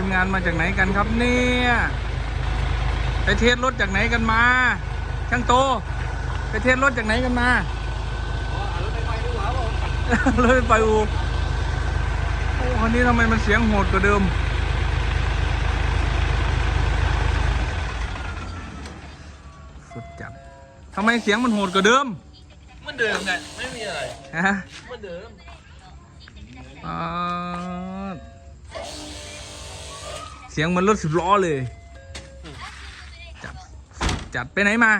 ทีมงานมาจากไหนกันครับเนี่ยไปเทสรถจากไหนกันมาช่างโต ไปเทสรถจากไหนกันมารถไฟไปอูโอ้คันนี้ทำไมมันเสียงโหดกว่าเดิมสุดจัดทำไมเสียงมันโหดกว่าเดิมมันเดิมไงไม่มีอะไรฮะมันเดิมอ่า เสียงเหมันรถสิบล้อเลย จัด จัดไปไหนมา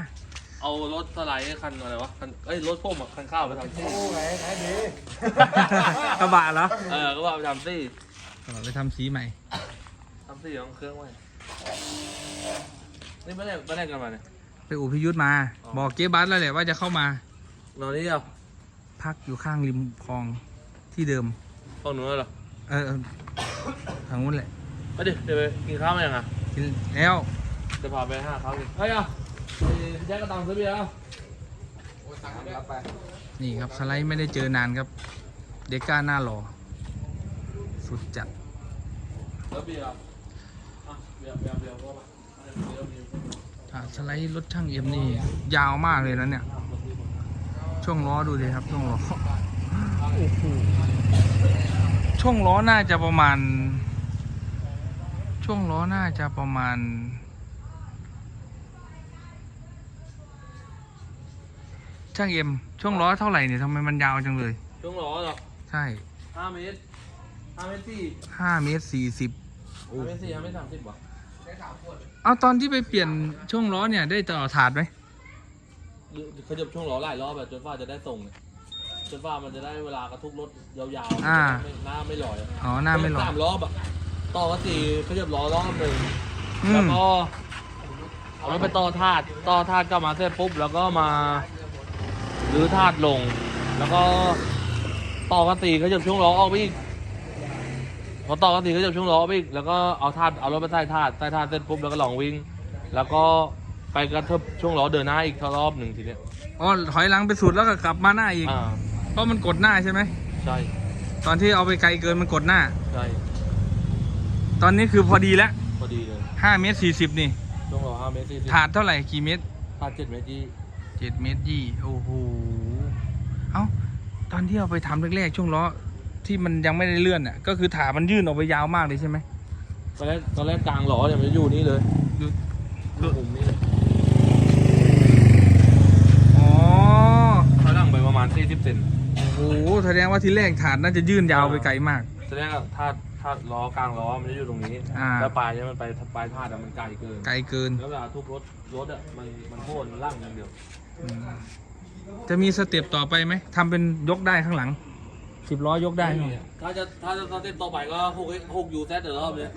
เอารถสไลด์คันอะไรวะคันเอ้ยรถพ่วงอะคันข้าวไปทำซี่กระบะเหรอเออก็ว่าไปทำซี่เราไปทำสีใหม่ทำซี่ของเครื่องไว้นี่ไม่ได้ไม่ได้กันมาเนี่ยไปอู่พิยุทธมาอ๋อบอกเจ๊บัสแล้วแหละว่าจะเข้ามานอนนี่เดียวพักอยู่ข้างริมคลองที่เดิมห้องนู้นเหรอเออเออทางนู้นแหละ ไปดิเดี๋ยวไปกินข้าวมายังอะกินแล้วจะพาไปห้าข้าวกินเฮ้ยอะไอ้แจ็คกระตังซื้อเบียร์เอานี่ครับสไลด์ไม่ได้เจอนานครับ เด็กก้าหน้าหล่อสุดจัดแล้วเบียร์อะอะเบียร์เบียร์เบียร์ก็มาเบียร์เบียร์อะสไลด์รถช่างเอ็มนี่ยาวมากเลยนะเนี่ย ช่วงล้อดูดิครับช่วงล้อโอ้โหช่วงล้อน่าจะประมาณ ช่วงล้อน่าจะประมาณ ช่างเอ็ม ช่วงล้อเท่าไหร่เนี่ยทำไมมันยาวจังเลย ช่วงล้อเหรอ ใช่ห้าเมตรห้าเมตรสี่ห้าเมตรสี่สิบห้าเมตรสี่ห้าเมตรสามสิบวะเอาตอนที่ไปเปลี่ยนช่วงล้อเนี่ยได้ต่อถาดไหมหรือขยับช่วงล้อหลายรอบแบบจนฟ้าจะได้ส่งเนี่ยจนฟ้ามันจะได้เวลากระทุกรถยาวๆอ่าไม่หน้าไม่ลอยอะอ๋อหน้าไม่หลอสามรอบอะ ต่อก็สี่ขยับล้อรอบหนึ่งอืแล้วมก็เอามันไปต่อธาตุต่อธาตุกลับมาเสร็จปุ๊บแล้วก็มารื้อธาตุลง แล้วก็ต่อกระตีขยับช่วงล้อออกไปอีกพอต่อกระตีขยับช่วงล้อออกไปอีกแล้วก็เอาธาตุเอารถไปใส่ธาตุใส่ธาตุเสร็จปุ๊บแล้วก็ลองวิ่ง แล้วก็ไปกระเทิบช่วงล้อเดินหน้าอีกรอบหนึ่งทีเนี้ยอ๋อถอยหลังไปสุดแล้วก็กลับมาหน้าอีก อ่าเพราะมันกดหน้าใช่ไหม ใช่ตอนที่เอาไปไกลเกินมันกดหน้า ใช่ ตอนนี้คือพอดีแล้วพอดีเลย5เมตร40นี่ ช่วงล้อห้าเมตรสี่สิบถาดเท่าไหร่กี่เมตรธาตุเจ็ดเมตรยี่7เมตรยี่โอ้โหเอ้าตอนที่เอาไปทำแรกๆช่วงล้อที่มันยังไม่ได้เลื่อนอะก็คือถาดมันยื่นออกไปยาวมากเลยใช่ไหมตอนแรกตอนแรกกลางล้อเนี่ยมันจะอยู่นี่เลยดูอยู่มุมนี้เลยอ๋อถอยหลังไปประมาณ40เซนโอ้โหแสดงว่าที่แรกถาดน่าจะยื่นยาวไปไกลมาก แสดงว่าถ้า ถ้าล้อกลางล้อมันจะอยู่ตรงนี้อ่า แล้วปลายเนี่ยมันไปปลายธาตุอะมันไกลเกินไกลเกินแล้วเวลาทุบรถรถอะมันมันโค่นมันล่างอย่างเดียวอืมจะมีสเต็ปต่อไปไหมทำเป็นยกได้ข้างหลังสิบล้อยกได้ไหมถ้าจะถ้าจะเต้นต่อไปก็หกหกยูแซดเดี๋ยวรอบเลย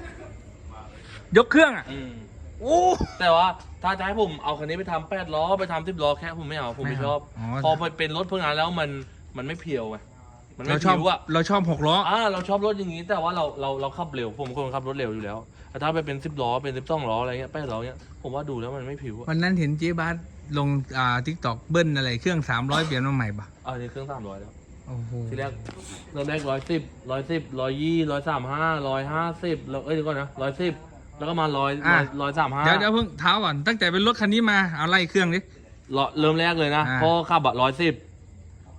ยกเครื่องอะอืมโอ้ แต่ว่าถ้าจะให้ผมเอาคันนี้ไปทำแปดล้อไปทำสิบล้อแค่ผมไม่เอาผมไม่ชอบอ๋อ พอไปเป็นรถพวกนั้นแล้วมันมันไม่เพียวไง มันไม่เราชอบผิวอะเราชอบหกล้ออ่าเราชอบรถอย่างนี้ แต่ว่าเราเราเราขับเร็วผมเป็นคนขับรถเร็วอยู่แล้วแต่ถ้าไปเป็นสิบล้อเป็นสิบสองล้ออะไรเงี้ยแปดล้อเงี้ยผมว่าดูแล้วมันไม่ผิวอะวันนั้นเห็นเจ๊บาสลงอ่าทิกตอกเบิ้ลอะไรเครื่องสามร้อยเปลี่ยนมาใหม่ปะอ่านี่เครื่องสามร้อยแล้ว โอ้โหทีแรกเริ่มแรกร้อยสิบร้อยสิบร้อยยี่ร้อยสามห้าร้อยห้าสิบแล้วเอ้ยเดี๋ยวก่อนนะร้อยสิบแล้วก็มาร้อยร้อยสามห้าเดี๋ยวเดี๋ยวเพิ่งเท้าก่อนตั้งแต่เป็นรถคันนี้มาเอาไล่เครื่องดิ เริ่มแรกเลยนะอ่าพอขับอะร้อยสิบ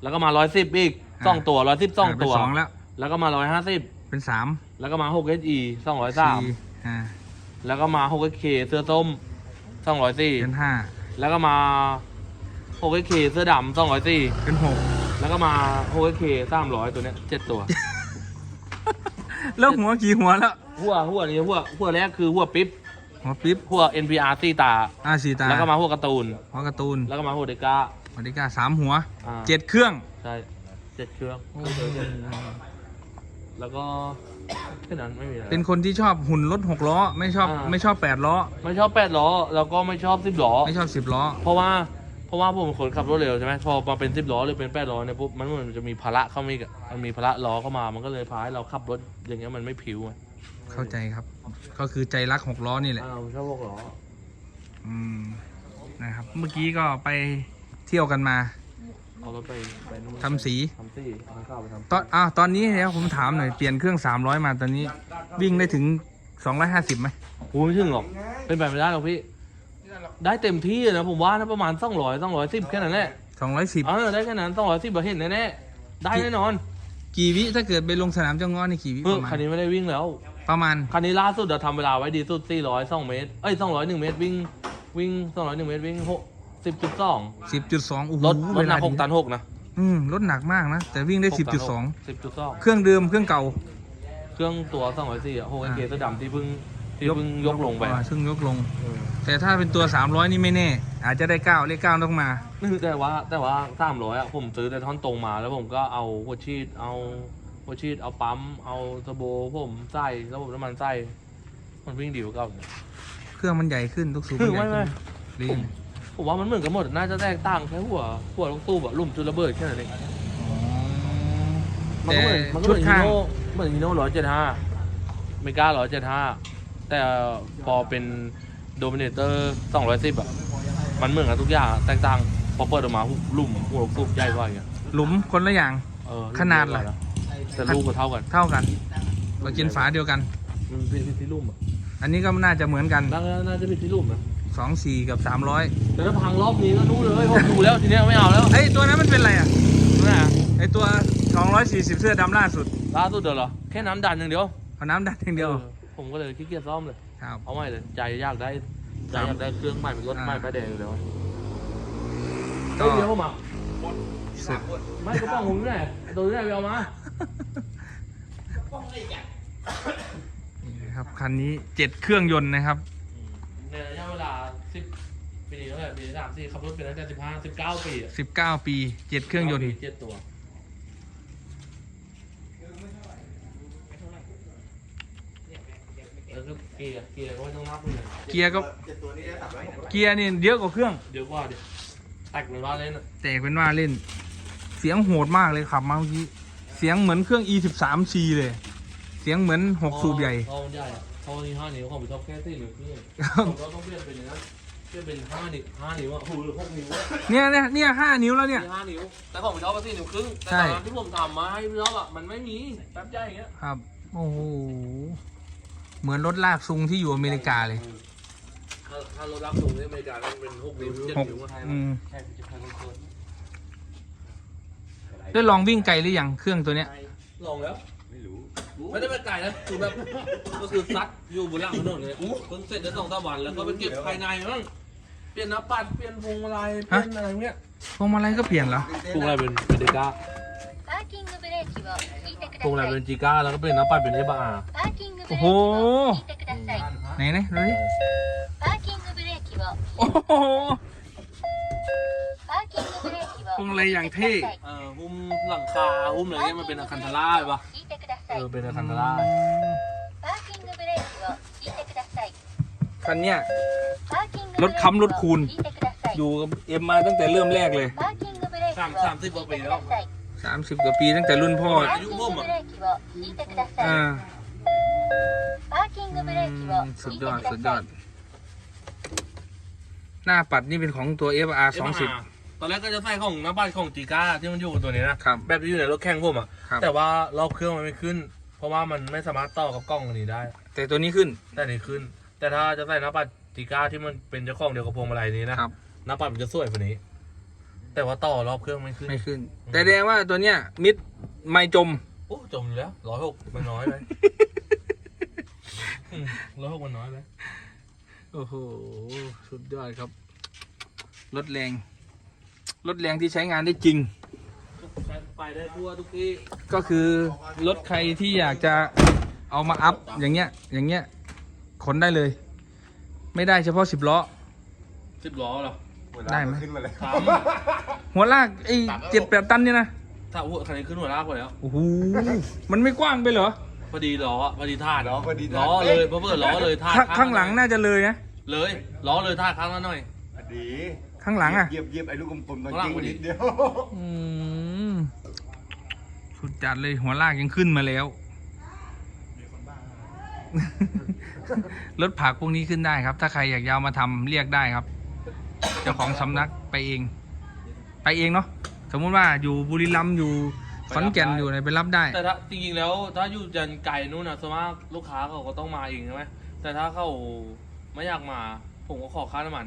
แล้วก็มาร้อยสิบอีกอ่า สองตัวร้อยสิบสองาเป็นตัวสองแล้ว แล้วก็มาร้อยห้าสิบเป็นสามแล้วก็มาหกเอสีสองร้อยสามสี่อ่าแล้วก็มาหกเอเคเสื้อส้มสองร้อยสี่เป็นห้าแล้วก็มาหกเอเคเสื้อดำสองร้อยสี่เป็นหกแล้วก็มาหกเอเคสามร้อยตัวเนี้ยเจ็ดตัว แล้วหัวกี่หัวแล้ว หัวหัวนี้หัวหัวแรกคือหัวปิ๊บหัวปิ๊บหัว NPR ตีตา อ่าสีตาแล้วก็มาหัวการ์ตูน หัวการ์ตูน แล้วก็มาหัวเดก้าบริการสามหัวอ่า เจ็ดเครื่อง ใช่ เจ็ดเครื่องโอ้โหแล้วก็แค่นั้นไม่มีอะไร เป็นคนที่ชอบหุ่นรถหกล้อ ไม่ชอบอ่า ไม่ชอบแปดล้อ ไม่ชอบแปดล้อ แล้วก็ไม่ชอบสิบล้อ ไม่ชอบสิบล้อ เพราะว่าเพราะว่าผมเป็นคนขับรถเร็วใช่ไหมพอมาเป็นสิบล้อหรือเป็นแปดล้อเนี่ยปุ๊บมันเหมือนมันจะมีภาระเข้ามาอีกอะมันมีภาระล้อเข้ามามันก็เลยพาให้เราขับรถอย่างเงี้ยมันไม่ผิวไงเข้าใจครับ ก็คือใจรักหกล้อนี่แหละ อ้าวชอบพวกล้ออืมนะครับ เมื่อกี้ก็ไปเที่ยวกันมา เอารถไปไปนู่นทำสี ทำสีทำข้าวไปทำตอนอ่าตอนนี้เนี่ยผมถามหน่อยเปลี่ยนเครื่อง 300 มาตอนนี้ วิ่งได้ถึงสองร้อยห้าสิบไหมกูไม่ถึงหรอก เป็นไปไม่ได้หรอกพี่ ได้เต็มที่เลยนะผมว่านะประมาณสองร้อยสองร้อยสิบแค่นั้นแหละสองร้อยสิบเออได้แค่นั้นสองร้อยสิบเห็นแน่ๆได้แน่นอนกี่วิถ้าเกิดไปลงสนามเจ้าง้อนี่กี่วิเอปอระมาณคันนี้ไม่ได้วิ่งแล้ว ประมาณคันนี้ล่าสุดเราทำเวลาไว้ดีสุด402เมตร เอ้ย201 เมตรวิ่งวิ่ง201 เมตรวิ่ง 6 10.2สิบจุดสองโอ้โหรถรถหนักเวลาดี6ตัน6นะอืมรถหนักมากนะ แต่วิ่งได้สิบจุดสอง10.2เครื่องเดิมเครื่องเก่า เครื่องตัว204อะโฮเออ่าเกสดำที่เพิ่งที่เพิ่งยกลงไปอ่าซึ่งยกลงเออแต่ถ้าเป็นตัวสามร้อยนี่ไม่แน่ อาจจะได้เก้าเลขเก้าต้องมาแต่ว่าแต่ว่า300อะผมซื้อแต่ท่อนตรงมาแล้วผมก็เอาหัวชีดเอาหัวชีดเอาปั๊มเอาเทอร์โบผมใส่ระบบน้ำมันใส่มันวิ่งดีกว่าเก่าเนี่ยเครื่องมันใหญ่ขึ้นทุกสูบคืมันอใหญ่ไม่ขึ้นไม่หรือยัง ผมว่ามันเหมือนกันหมด น่าจะแตกต่างแค่หัว หัวลูกตู้แบบลุ่มจุดระเบิดแค่นั้นเองมันแต่ก็เหมือนมันก็ชุเหดมือนฮีข้างโน่เหมือนฮีโน่ร้อยเจ็ดห้าเมการ้อยเจ็ดห้าแต่พอเป็นโดมิเนเตอร์สองร้อยสิบอะมันเหมือนกันทุกอย่างแตกต่างพอเปิดออกมาหลุ่มหัวลูกใหญ่กว่าอย่างเงี้ยหลุมคนละอย่าง เออขนาดล่ะ แต่ลูกก็เท่ากันเท่ากัน เรากินฝาเดียวกันมันเป็นที่ลุ่มอะอันนี้ก็น่าจะเหมือนกัน น่าน่าจะเป็นที่ลุ่มนะ สองสี่กับสามร้อยแต่ถ้าพังรอบนี้ก็รู้เลยผมดูแล้วทีเนี้ยไม่เอาแล้วไอ้ยตัวนั้นมันเป็นอะไรอะนะไอ้ตัวสองร้อยสี่สิบเสื้อดำล่าสุดล่าสุดเดี๋ยวเหรอแค่น้ำดันอย่างเดียวเอาน้ำดันอย่างเดียวออผมก็เลยขี้เกียจซ่อมเลย ครับ เอาไม่เลยใจอยากได้ใจอยากได้เครื่องใหม่เป็นรถอ่าใหม่ป้ายแดงอยู่แล้วก็เฮ้ยเดี๋ยวมาสุด ไม่กระป๋องผมนี่แหละตัวนี้แหละไปเอามานี่นะครับคันนี้เจ็ดเครื่องยนต์นะครับ ในระยะเวลา สิบปีเท่าไหร่ปีสามสี่ขับรถเป็นตั้งแต่สิบห้าสิบเก้าปีอะสิบเก้าปีเจ็ดเครื่องยนต์ปีเจ็ดตัวแล้วก็เกียร์เกียร์ก็ไม่ต้องนับเลยเกียร์ก็เกียร์นี่เยอะกว่าเครื่อง เดี๋ยวกว่าเดี๋ยวแตกเหมือนว่าเล่นอะแต่เป็นว่าเล่น เสียงโหดมากเลยขับมาเมื่อกี้ เสียงเหมือนเครื่อง e 1 3 c เลย เสียงเหมือนหกสูบใหญ่พอมันใหญ่อะพอมันมีห้านิ้วของพี่ท็อปแค่สี่หรือครึ่งครับผมก็ต้องเปลี่ยนเป็นอย่างนั้น เปลี่ยนเป็นห้านิ้วห้านิ้วอะหูหรือหกนิ้วอะเนี่ยเนี่ยเนี่ยห้านิ้วแล้วเนี่ย มีห้านิ้ว แต่ของพี่ท็อปเป็นสี่นิ้วครึ่ง แต่ใช่ ตอนนั้นที่ผมทำมาให้พี่ท็อปอะมันไม่มี แป๊บใหญ่อย่างเงี้ยครับ โอ้โห เหมือนรถลากซุงที่อยู่อเมริกาเลยถ้าถ้ารถรับส่งที่อเมริกาต้องเป็นหกนิ้วเจ็ดหกนิ้วก็ไทยอืมแค่จะแค่คน ได้ลองวิ่งไกลหรือยังเครื่องตัวเนี้ย ลองแล้ว ไม่รู้ ไม่ได้ไปไกลนะคือแบบ ก็คือซัดอยู่บนหลังถนนเลยเพิ่งเสร็จได้สองสามวันแล้วก็ไปเก็บภายในมั้ง เปลี่ยนหน้าปัดเปลี่ยนพวงมาลัยเปลี่ยนอะไรเงี้ย พวงมาลัยก็เปลี่ยนเหรอ พวงมาลัยเป็นเป็นเดก้า パーキングブレーキを引いてく พวงมาลัย ださ เป็ い นจิก้าแล้วก็เปลี่ยนหน้าปัดเป็นเอฟอาร์ パーキングブレーキ โอ้ を โห 引いてください ไหนไหนดูดิ パーキングブレーキを โอ้โห パーキングブレーキを พวงมาลัยอย่างเท่ เออหุ้มหลังคาหุ้มอะไรเงี้ยมันเป็นอะคันธาร่าใช่ปะ 引いてくだ เอ さい อเป็นอะคันธาร่า パー คันเนี้ยรถค้ำรถคูณ อยู่เอ็มมาตั้งแต่เริ่มแรกเลยสามสามสิบกว่าปีแล้วสามสิบกว่าปีตั้งแต่รุ่นพ่ออายุบ่มอะสุดยอดสุดยอด หน้าปัดนี่เป็นของตัว FR สองสิบตอนแรกก็จะใส่ของหน้าบ้านของจีก้าที่มันอยู่ตัวนี้นะแบบที่อยู่ในรถแข่งพวกอะแต่ว่ารอบเครื่องมันไม่ขึ้น เพราะว่ามันไม่สามารถต่อกับกล้องอันนี้ได้ แต่ตัวนี้ขึ้นแต่นี้ขึ้น แต่ถ้าจะใส่หน้าปัดจิก้าที่มันเป็นเจ้าของเดียวกับพวงมาลัยนี้นะครับ หน้าปัดมันจะสวยกว่านี้ แต่ว่าต่อรอบเครื่องไม่ขึ้นไม่ขึ้น แต่แดงว่าตัวเนี้ย มิดไม่จม โอ้จมอยู่แล้วร้อยหกมันน้อยไปร้อยหกมันน้อยไปโอ้โห สุดยอดครับ รถแรง รถแรงที่ใช้งานได้จริง ไปได้ทั่วทุกที่ ก็คือรถใครที่อยากจะเอามาอัพอย่างเงี้ย อย่างเงี้ย ขนได้เลย ไม่ได้เฉพาะสิบล้อ สิบล้อเหรอ ได้ไหม ขึ้นมาเลยถามหัวลากไอ้เจ็ดแปดตันเนี่ยนะถ้าหัวคันนี้ขึ้นหัวลากไปแล้ว โอ้โหมันไม่กว้างไปเหรอพอดีล้ออะพอดีท่าล้อพอดีล้อเลยเพราะเปิดล้อเลยท่าข้างข้างหลังน่าจะเลยนะเลยล้อเลยท่าข้างละหน่อยดีข้างหลังอะเหยียบเหยียบไอ้ลูกกลมๆตอนข้างหลัยิงงพอดี นิดเดียวอืมสุดจัดเลยหัวลากยังขึ้นมาแล้ว รถผักพวกนี้ขึ้นได้ครับ ถ้าใครอยากยาวมาทำเรียกได้ครับ เจ้าของสำนักไปเอง ไปเองเนาะสมมุติว่าอยู่บุรีรัมย์อยู่ขอนแก่นอยู่ไหนไปรับได้ แต่ถ้าจริงๆแล้วถ้าอยู่จันไกลนู่นนะส่วนมากลูกค้าเขาก็ต้องมาเองใช่ไหมแต่ถ้าเขาไม่อยากมา ผมก็ขอค่าน้ำมัน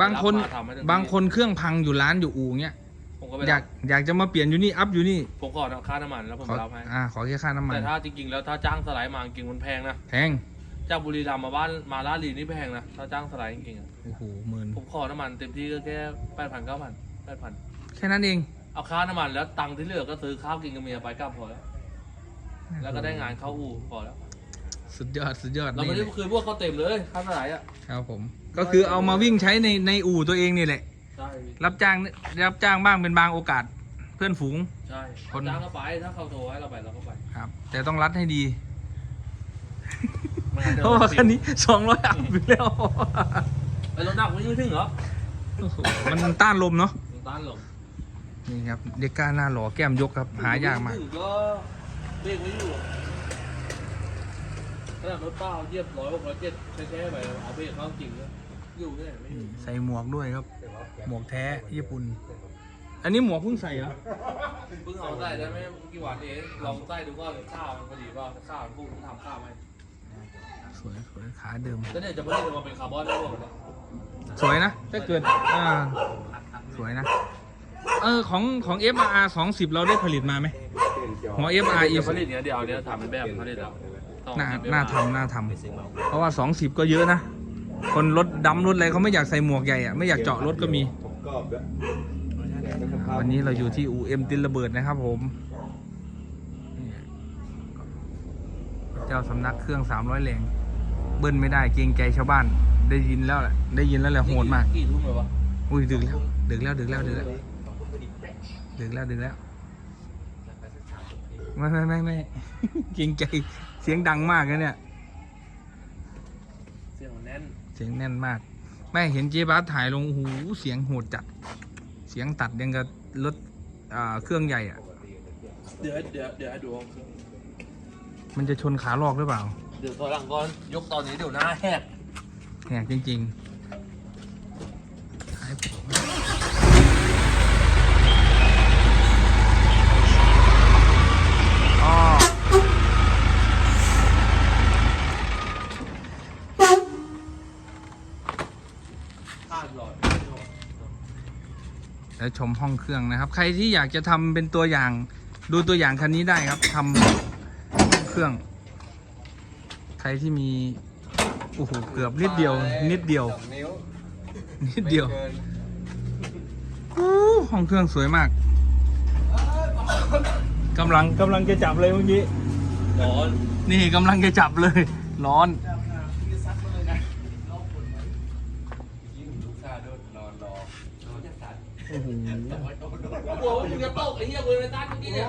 บางคนรับมาทำให้ถึงที่บางคนเครื่องพังอยู่ร้านอยู่อู่เงี้ยผมก็ไปอยารักบอยากจะมาเปลี่ยนอยู่นี่อัพอยู่นี่ ผมขอค่าน้ำมันแล้วผมขอรับให้อ่าขอแค่ค่าน้ำมันแต่ถ้าจริงๆแล้วถ้าจ้างสไลด์มาจริงๆมันแพงนะแพง จากบุรีรัมย์มาบ้านมาลาดลีนี่แพงนะถ้าจ้างสไลด์จริงๆอะโอ้โหหมื่นผมขอน้ำมันเต็มที่ก็แค่แปดพันเก้าพันแปดพันแค่นั้นเอง เอาค่าน้ำมันแล้วตังค์ที่เหลือก็ซื้อข้าวกินกับเมียไปกลับพอแล้ว แล้วก็ได้งานเข้าอู่พอแล้ว สุดยอดสุดยอดเราไม่นี่ได้คืนพวกเขาเต็มเลยค่าสไลด์อะ ครับผม ก็คือเอามาวิ่งใช้ในในอู่ตัวเองนี่แหละ ใช่รับจ้างรับจ้างบ้างเป็นบางโอกาสเพื่อนฝูง ใช่คน จ้างก็ไปถ้าเขาโทรให้เราไปเราก็ไป ครับ แต่ต้องรัดให้ดี ไม่งั้นเพเดี๋ยวราะว่าคันนี้สองร้อยอัพอยู่แล้ว ไอ้รถหนักมันยังไม่ถึงเหรอโอ้โหมันต้านลมเนาะมันต้านลมนี่ครับ เด็กก้าหน้าหล่อแก้มยกครับ หายากมาก ถึงก็เบรกไม่อยู่ขนาดรถเป้าเหยียบร้อยหกร้อยเจ็ดแค่ๆไปเอาเบรกเข้าจริงเลยอยู่เนี่ยไม่อยู่ใส่หมวกด้วยครับ หมวกแท้ญี่ปุ่น อันนี้หมวกเพิ่งใส่เหรอ เพิ่งเอาใส่ได้ไม่กี่วันเองลองใส่ดูว่าข้าวมันพอดีว่าข้าวมันพูดต้องทำข้าวไหม สวยสวยขาเดิม แล้วเนี่ยจะไม่ได้มาเป็นคาร์บอนได้หมดเลยสวยนะ ถ้าเกิดอ่าสวยนะ เออของของ FR 210เราได้ผลิตมาไหมหัว FR อีเดี๋ยวผลิตเนี้ยเดี๋ยวเอาเนี้ยทำเป็นแบบผลิตแล้วต้องน่าเก็บไว้น่าทำน่าทำเพราะว่า210ก็เยอะนะ คนรถดำรถอะไรเขาไม่อยากใส่หมวกใหญ่อะไม่อยากเจาะรถก็มีกรอบด้วยวันนี้เราอยู่ที่ UM ตินระเบิดนะครับผมนี่เจ้าสำนักเครื่อง 300แรง เบิ้ลไม่ได้เกรงใจชาวบ้าน ได้ยินแล้วแหละได้ยินแล้วแหละโหดมากกี่ทุ่มเลยวะอุ้ยดึกแล้วดึกแล้วดึกแล้วดึกแล้วดึกแล้วดึกแล้วไม่ไม่ไม่ไม่เกรงใจเสียงดังมากนะเนี่ย เสียงมันแน่นเสียงแน่นมากแม่เห็นเจ๊บัสถ่ายลงโอ้โหูเสียงโหดจัด เสียงตัดยังกับรถอ่าเครื่องใหญ่อะเดี๋ยวเดี๋ยวเดี๋ยวให้ดูมันจะชนขาลอกหรือเปล่า เดี๋ยวถอยหลังก่อนยกตอนนี้เดี๋ยวหน้าแหกแหกจริงๆท้ายผมอ๋อข้ามหลอดแล้วชมห้องเครื่องนะครับ ใครที่อยากจะทำเป็นตัวอย่างดูตัวอย่างคันนี้ได้ครับทำห้องเครื่อง ใครที่มีโอ้โหเกือบนิดเดียว นิดเดียว สองนิ้วนิดเดียวไม่กินอู้ห้องเครื่องสวยมากกำลังกำลังจะจับเลยเมื่อกี้ ร้อน นี่กำลังจะจับเลย ร้อนยิ่งลูกค้าโดนนอนรอ โอ้โห กลัวว่ามึงจะตกไอ้เหี้ยกูในต้านเมื่อกี้เนี่ย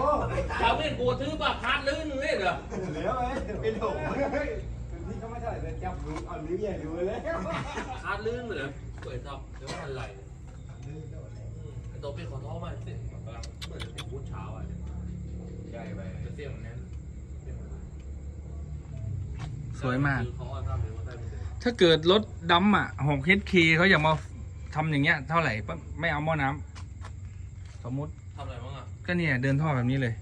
ชาวเม่นกลัวซื้อบัตรคาดลื่นเลยเหรอเหลือไหมเป็นโถนี่เขาไม่เท่าไหร่แต่จับรู้เอานิ้วใหญ่ดูเลยคาดลื่นเลยเหรอเปิดซับเดี๋ยวมันไหลไอ้ตัวเป็นขอโทษมาเสียงกำลังเหมือนจะเป็นพูดเช้าอะใหญ่ไปจะเสียงมันแน่นสวยมากเขาเอาทำเป็นว่าได้ไม่ได้ถ้าเกิดรถดำอะหก HK เขาอยากมาทำอย่างเงี้ย เท่าไหร่ปะไม่เอาหม้อน้ำ สมมุติทำอะไรบ้างอะ ก็เนี่ยเดินท่อแบบนี้เลย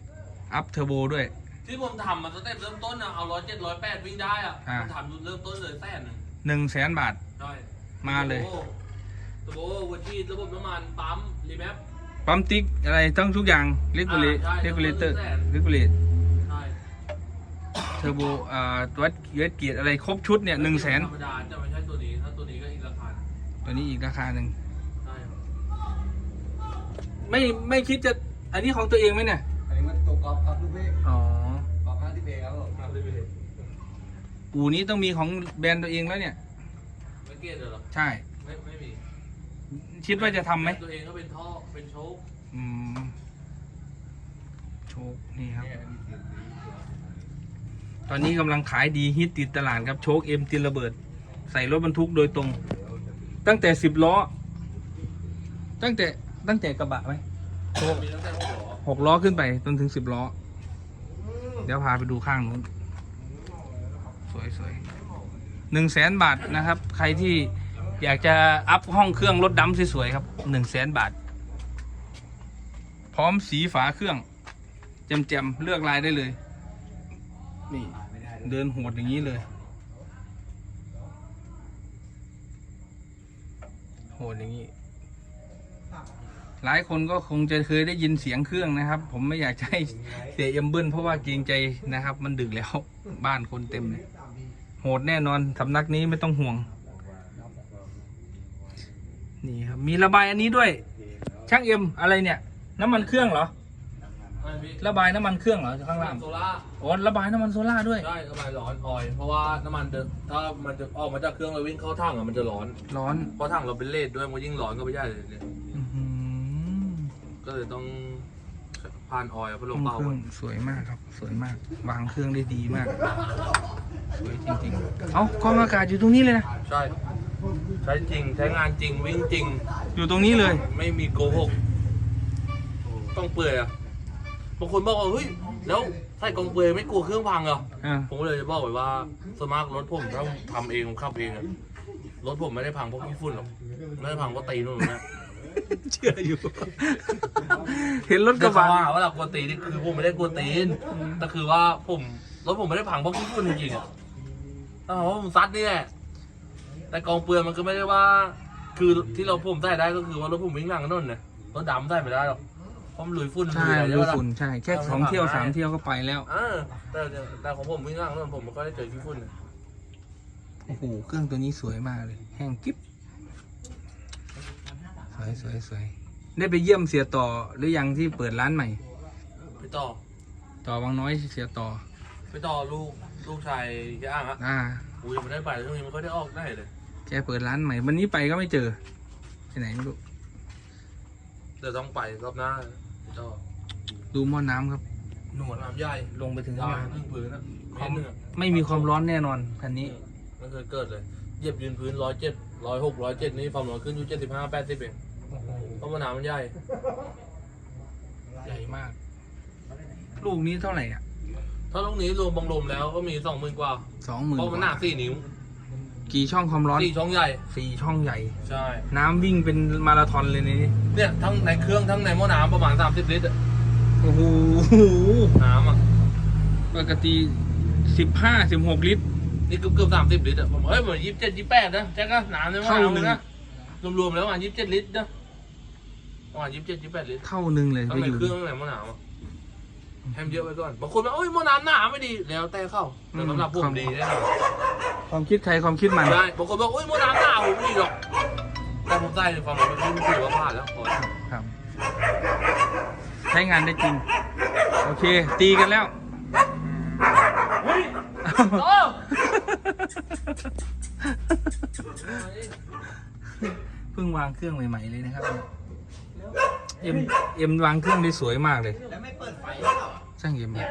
อัพเทอร์โบด้วย ที่ผมทำมันสเต็ปเริ่มต้นอะเอาร้อยเจ็ดร้อยแปดวิ่งได้อะอ่า ผมทำจุดเริ่มต้นเลยแสนหนึ่งหนึ่งแสนบาท ใช่มาเลยตัวโบวัตชีระบบน้ำมันปั๊มรีแมป ปั๊มติ๊กอะไรต้องทุกอย่างเลกูเลอ่าใช่เลกูเลเตอร์แสนเลกูเลตใช่เทอร์โบอ่าตัวเวสเกียร์อะไรครบชุดเนี่ยหนึ่งแสนธรรมดาจะไม่ใช่ตัวนี้ ถ้าตัวนี้ก็อีกราคาตัวนี้อีกราคาหนึ่งใช่ครับ ไม่ไม่คิดจะอันนี้ของตัวเองไหมเนี่ย อันนี้มันตัวกรอบครับลูกพี่อ๋อกรอบห้าที่เบครับผมมาเลยไปเลยอูนี้ต้องมีของแบรนด์ตัวเองแล้วเนี่ย ไม่เกลียดเหรอ ใช่ ไม่ไม่มี คิดว่าจะทำไหม ตัวเองก็เป็นท่อ เป็นโชคอืม โชคนี่ครับเนี่ยอันนี้เสียงดีตอนนี้กำลังขายดีฮิตติดตลาดครับโชคเอ็มตินระเบิด ใส่รถบรรทุกโดยตรง ตั้งแต่สิบล้อ ตั้งแต่ ตั้งแต่กระบะไหมโชคมีตั้งแต่หกล้อหกล้อขึ้นไปจนถึงสิบล้อ เดี๋ยวพาไปดูข้างนู้น สวยสวยหนึ่งแสนบาทนะครับ ใครที่อยากจะอัพห้องเครื่องรถดำสวยๆครับหนึ่งแสนบาท พร้อมสีฝาเครื่องแจมๆเลือกลายได้เลย นี่ เดินโหดอย่างนี้เลย โหดอย่างนี้ หลายคนก็คงจะเคยได้ยินเสียงเครื่องนะครับ ผมไม่อยากจะให้เสียเอ็มเบิ้ลเพราะว่าเกรงใจนะครับ มันดึกแล้วบ้านคนเต็มเลยโหดแน่นอนสำนักนี้ไม่ต้องห่วง นี่ครับมีระบายอันนี้ด้วย ช่างเอ็มอะไรเนี่ย น้ำมันเครื่องเหรอระบายน้ำมันเครื่องเหรอข้างล่างโซล่าอ๋อระบายน้ำมันโซล่าด้วยใช่ระบายร้อนออยล์เพราะว่าน้ำมันเดินถ้ามันจะออกมาจากเครื่องเราวิ่งเข้าถังอะมันจะร้อน ร้อนเพราะถังเราเป็นเลดด้วยมันยิ่งร้อนก็ไม่ใช่เลยเนี่ยอื้อหือ ก็เลยต้องผ่านออยล์พัดลเคมรื่องเป่าเครื่ก่อองนสวยมากครับ สวยมาก วางเครื่องได้ดีมาก สวยจริงๆ เอากองอากาศอยู่ตรงนี้เลยนะ ใช่ใช้จริงใช้งานจริงวิ่งจริง อยู่ตรงนี้เลย ไม่มีโกหก ต้องเปื่อยอะบางคนบอกว่าเฮ้ย แล้วใส่กองเปลือยไม่กลัวเครื่องพังเหรอ อ่า ผมก็เลยจะบอกไว้ว่าสวนมากรถผมถ้าทำเองผมขับเองอะรถผมไม่ได้พังเพราะขี้ฝุ่นหรอก ไม่ได้พังเพราะตีนู่นนะ เชื่ออยู่ เห็นรถกแต่ระเขาบะว่าว่าเรากลัวตีนี่คือผมไม่ได้กลัวตีนแต่คือว่าผมรถผมไม่ได้พังเพราะขี้ฝุ่นจริงๆอะแต่ว่าผมซัดนี่แหละแต่กองเปลือยมันก็ไม่ได้ว่า คือที่เราผมใส่ได้ก็คือว่ารถผมวิ่งหลังถนนเนี่ยรถดำใส่ไม่ได้หรอกเพราะมันลุยฝุ่นใช่ลุยอะไรดูใช่ปะล่ะฝุ่นใช่แค่สองเที่ยวสามเที่ยวก็ไปแล้วอ่าแต่แต่ของผมวิ่งหลังถนนผมไม่ค่อยได้เจอขี้ฝุ่นเลยโอ้โหเครื่องตัวนี้สวยมากเลย แห้งกิ๊บ สวยสวยสวยได้ไปเยี่ยมเสียต่อหรือยังที่เปิดร้านใหม่ ไปต่อ ต่อบางน้อยเสียต่อ ไปต่อลูกลูกชายแกอ้างอะอ่า กูยังไม่ได้ไปเลยช่วงนี้มันก็ได้ออกได้เลย แกเปิดร้านใหม่ วันนี้ไปก็ไม่เจอที่ไหนไม่รู้เดี๋ยวต้องไปรอบหน้าไปต่อดูหม้อน้ำครับ หนวดน้ำใหญ่ลงไปถึงยาข้างวล่างครึ่งพื้นอะคเมวามตรหนึงอะไม่มีความร้อนแน่นอนคันนี้ ไม่เคยเกิดเลยเหยียบยืนพื้นร้อยเจ็ด ร้อยหกร้อยเจ็ดนี่ความร้อนขึ้นอยู่เจ็ดสิบห้าแปดสิบเองโอ้โหเพราะว่าน้ำมันใหญ่ ใหญ่มาก ลูกนี้เท่าไหร่อะถ้าลูกนี้รวมบังลมแล้วก็มีสองหมื่นกว่าสองหมื่นเพราะมันหนาสี่นิ้ว กี่ช่องความร้อนสี่ช่องใหญ่สี่ช่องใหญ่ ใช่ น้ำวิ่งเป็นมาราธอนเลยในนี่เนี่ยทั้งในเครื่องทั้งในหม้อน้ำประมาณสามสิบลิตรอะโอ้โหน้ำอะปกติสิบห้าสิบหกลิตร นี่เกือบเกือบสามสิบลิตรอะผมเอ้ยเหมือนยี่สิบเจ็ดยี่สิบแปดนะแจ็คก็น้ำในหม้อเท่าหนึ่น้ำงเลยนะรวมๆแล้วประมาณยี่สิบเจ็ดลิตรนะประมาณยี่สิบเจ็ดยี่สิบแปดลิตรเท่าหนึ่งเลยทั้ไปงในอยู่เครื่องทั้งในหม้อน้ำอะแฮมเยอะไว้ก่อนบางคนว่าโอ้ยหม้อน้ำหนาไม่ดีแล้วแต่เข้าแต่สำหรับผมดีแน่นอนความคิดใครความคิดมันได้บางคนบอกโอ้ยหม้อน้ำหนาผมไม่ดีหรอกแต่ผมใส่ในความร้อนมันถือว่าผ่านแล้วพอครับใช้งานได้จริง โอเค ตีกันแล้วเฮ้ย โอ้เพิ่งวางเครื่องใหม่ ๆ เลยนะครับ เอ็มเอ็มวางเครื่องได้สวยมากเลย แล้วไม่เปิดไฟแล้วเหรอช่างเอ็มมา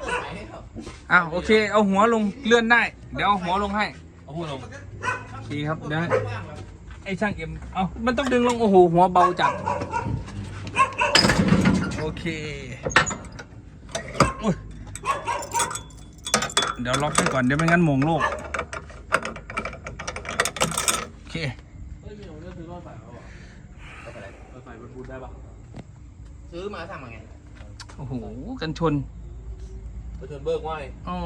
เปิดไฟให้เหรออ้าวโอเค เอาหัวลงเลื่อนได้ เดี๋ยวเอาหัวลงให้ เอาพูดลงโอเคครับเดี๋ยวไอ้ช่างเอ็ม เอามันต้องดึงลง โอ้โห หัวเบาจัด โอเคอุ๊ยเดี๋ยวล็อกให้ก่อนเดี๋ยวไม่งั้นหมงโลกโอเคเฮ้ยมีผมได้ซื้อรอดไฟแล้วเหรอรอดไฟมันพูดได้ปะซื้อมาทำยังไงโอ้โหกันชนไปชนเบิกไว้อ๋อ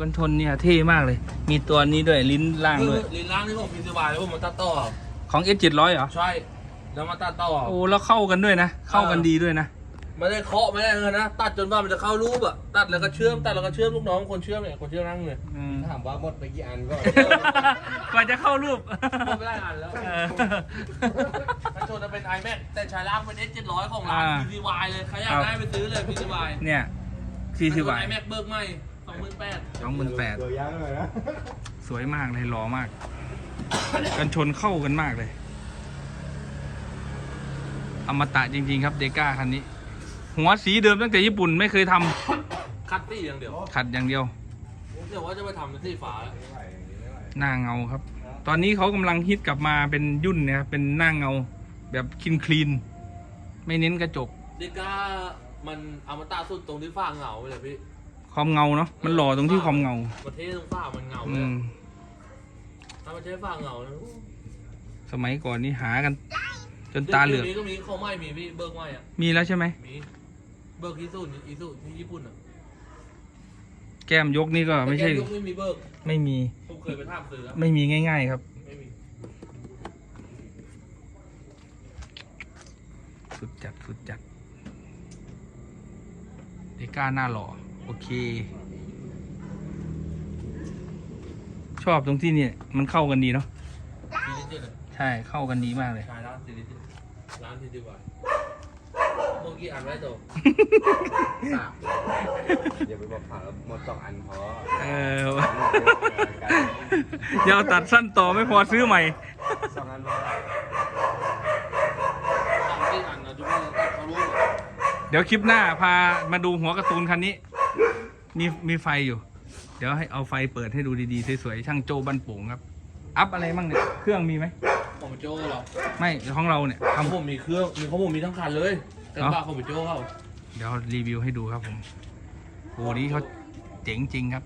กันชนเนี่ยเท่มากเลย มีตัวนี้ด้วยลิ้นล่างด้วยลิ้นล่างนี่ผมพิซซ่าแล้วผมมาตัดต่อของ S 7 0 0เหรอใช่แล้วมาตัดต่อโอ้แล้วเข้ากันด้วยนะ เข้ากันดีด้วยนะ ไม่ได้เคาะไม่ได้เงินนะตัดจนว่ามันจะเข้ารูปอะตัดแล้วก็เชื่อมตัดแล้วก็เชื่อมลูกน้องคนเชื่อมเนี่ยคนเชื่อมนั่งเนี่ยอืม ถามว่าหมดไปกี่อันก็ กว่าจะเข้ารูปหมดไม่ได้อ่านแล้วเออ ถ้าชนจะเป็น iMac แต่ชายล่างเป็น S 700ของร้าน อ่า PCY เลยใครอยากได้ไปซื้อเลย PCY เนี่ยสี่สิบบาทไอแม็กเบิกใหม่สองหมื่นแปดสองหมื่นแปด ตัวยางเลยนะ สวยมากเลยหล่อมาก กันชนเข้ากันมากเลย อมตะจริง ๆ ครับเดก้าคันนี้ หัวสีเดิมตั้งแต่ญี่ปุ่นไม่เคยทำคัตตี้อย่างเดียวขัดอย่างเดียว เดี๋ยวว่าจะไปทำเป็นสีฟ้าแล้วหน้าเงาครับ ตอนนี้เขากำลังฮิตกลับมาเป็นยุ่นเนี่ยครับเป็นหน้าเงาแบบคินคลีนไม่เน้นกระจก ดิก้ามันอมตะสุดตรงที่ฝ้าเหงาเลยพี่ความเงาเนาะมันหล่อตรงที่ความเงา ประเทศตรงฝ้ามันเหงาเลอืยม ถ้ามันใช้ฝ้าเหงานะสมัยก่อนนี่หากัน จนตาเหลือกดี๋ยวนี้ก็มีเขาไม่มีพี่เบิกไม่อะมีแล้วใช่ไหมมี เบิกอีซูอีซูที่ญี่ปุ่นอะแก้มยกนี่ก็ไม่ใช่ แต่แกยกไม่มีเบิกไม่มีผมเคยไปทำซื้อแล้วไม่มีง่าย ๆ ครับ ไม่มีสุดจัดสุดจัดเอก้าหน้าหล่อ โอเค ชอบตรงที่เนี่ย มันเข้ากันดีเนาะซีรีส์เจ็ดอะใช่เข้ากันดีมากเลยขายร้านซีรีส์เจ็ดร้านซีรีส์วาย เมื่อกี้อ่านไว้ตัวสามอย่าไปบอกผ่านแล้วหมดสองอันพอเอออยาวตัดสั้นต่อไม่พอซื้อใหม่สองอันพอสามที่อ่านนะทุกคนเขารู้เดี๋ยวคลิปหน้าพามาดูหัวการ์ตูนคันนี้ มีมีไฟอยู่ เดี๋ยวให้เอาไฟเปิดให้ดูดีๆสวยๆช่างโจบันโป่งครับ อัพอะไรบ้างเนี่ย เครื่องมีไหมของโจ้เหรอ ไม่ของเราเนี่ยของทำผมมีเครื่อง มีของผมมีทั้งคันเลย เต็มบ้าบ้าของโจ้เขาเดี๋ยวรีวิวให้ดูครับผมโอ้นี้เขาเจ๋งจริงครับ